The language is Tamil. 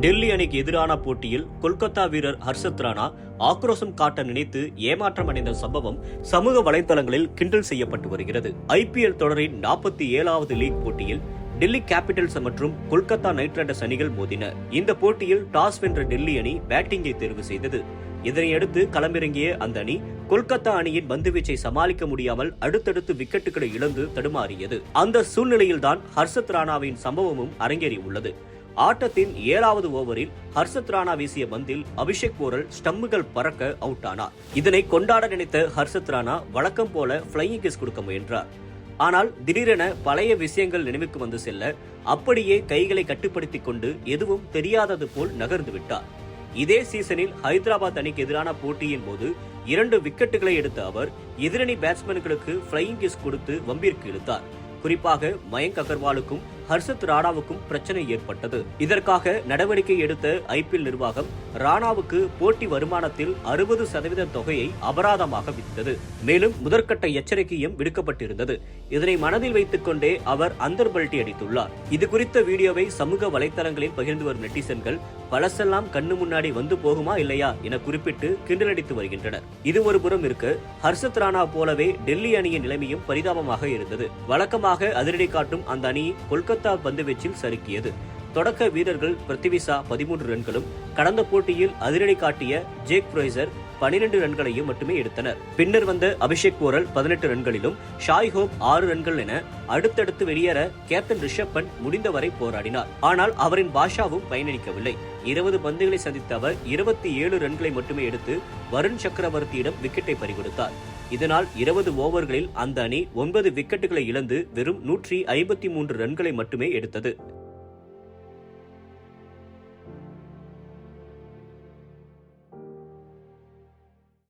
டெல்லி அணிக்கு எதிரான போட்டியில் கொல்கத்தா வீரர் ஹர்ஷத் ராணா ஆக்ரோஷம் காட்ட நினைத்து ஏமாற்றம் அடைந்த சம்பவம் சமூக வலைதளங்களில் கிண்டல் செய்யப்பட்டு வருகிறது. ஐபிஎல் தொடரின் நாற்பத்தி ஏழாவது லீக் போட்டியில் டெல்லி கேபிட்டல்ஸ் மற்றும் கொல்கத்தா நைட் ரைடர்ஸ் அணிகள் மோதின. இந்த போட்டியில் டாஸ் வென்ற டெல்லி அணி பேட்டிங்கை தேர்வு செய்தது. இதனையடுத்து களமிறங்கிய அந்த அணி கொல்கத்தா அணியின் பந்துவீச்சை சமாளிக்க முடியாமல் அடுத்தடுத்து விக்கெட்டுகளை இழந்து தடுமாறியது. அந்த சூழ்நிலையில்தான் ஹர்ஷத் ராணாவின் சம்பவமும் அரங்கேறியுள்ளது. ஆட்டத்தின் ஏழாவது ஓவரில் ஹர்ஷத் ராணா வீசிய பந்தில் அபிஷேக் போரல் ஸ்டம்புகள் பறக்க அவுட் ஆனார் இதனை கொண்டாட நினைத்த ஹர்ஷத் ராணா வழக்கம் போல பிளையிங் கிஸ் கொடுக்க முயன்றார். ஆனால் திடீரென பழைய விஷயங்கள் நினைவுக்கு வந்து செல்ல அப்படியே கைகளை கட்டுப்படுத்திக் கொண்டு எதுவும் தெரியாதது போல் நகர்ந்து விட்டார். இதே சீசனில் ஹைதராபாத் அணிக்கு எதிரான போட்டியின் போது இரண்டு விக்கெட்டுகளை எடுத்த அவர் எதிரணி பேட்ஸ்மேன்களுக்கு பிளையிங் கிஸ் கொடுத்து வம்பிற்கு இழுத்தார். குறிப்பாக மயங்க் அகர்வாலுக்கும் ஹர்ஷத் ராணாவுக்கும் பிரச்சனை ஏற்பட்டது. இதற்காக நடவடிக்கை எடுத்த ஐபிஎல் நிர்வாகம் ராணாவுக்கு போட்டி வருமானத்தில் அறுபது சதவீத தொகையை அபராதமாக விதித்தது. மேலும் முதற்கட்ட எச்சரிக்கையும் விடுக்கப்பட்டிருந்தது. இதனை மனதில் வைத்துக் கொண்டே அவர் அந்தர்பல்ட்டி அடித்துள்ளார். இது குறித்த வீடியோவை சமூக வலைதளங்களில் பகிர்ந்து வரும் நெட்டிசன்கள் பழசெல்லாம் கண்ணு முன்னாடி வந்து போகுமா இல்லையா என குறிப்பிட்டு கிண்டலடித்து வருகின்றனர். இது ஒரு புறம் இருக்க ஹர்ஷத் ராணா போலவே டெல்லி அணியின் நிலைமையும் பரிதாபமாக இருந்தது. வழக்கமாக அதிரடி காட்டும் அந்த அணி கொல்கத்தா பந்துவீச்சில் சறுக்கியது. தொடக்க வீரர்கள் பிருத்திவிசா பதிமூன்று ரன்களும் கடந்த போட்டியில் அதிரடி காட்டிய ஜேக் ஃப்ரைசர் பனிரெண்டு ரன்களையும் மட்டுமே எடுத்தனர். பின்னர் வந்த அபிஷேக் போரல் பதினெட்டு ரன்களிலும் ஷாய் ஹோப் ஆறு ரன்கள் என அடுத்தடுத்து வெளியேற கேப்டன் ரிஷப் பண்ட் முடிந்தவரை போராடினார். ஆனால் அவரின் பாஷாவும் பயனளிக்கவில்லை. இருபது பந்துகளை சந்தித்த அவர் இருபத்தி ஏழு ரன்களை மட்டுமே எடுத்து வருண் சக்கரவர்த்தியிடம் விக்கெட்டை பறிகொடுத்தார். இதனால் இருபது ஓவர்களில் அந்த அணி ஒன்பது விக்கெட்டுகளை இழந்து வெறும் நூற்றி ஐம்பத்தி மூன்று ரன்களை மட்டுமே எடுத்தது.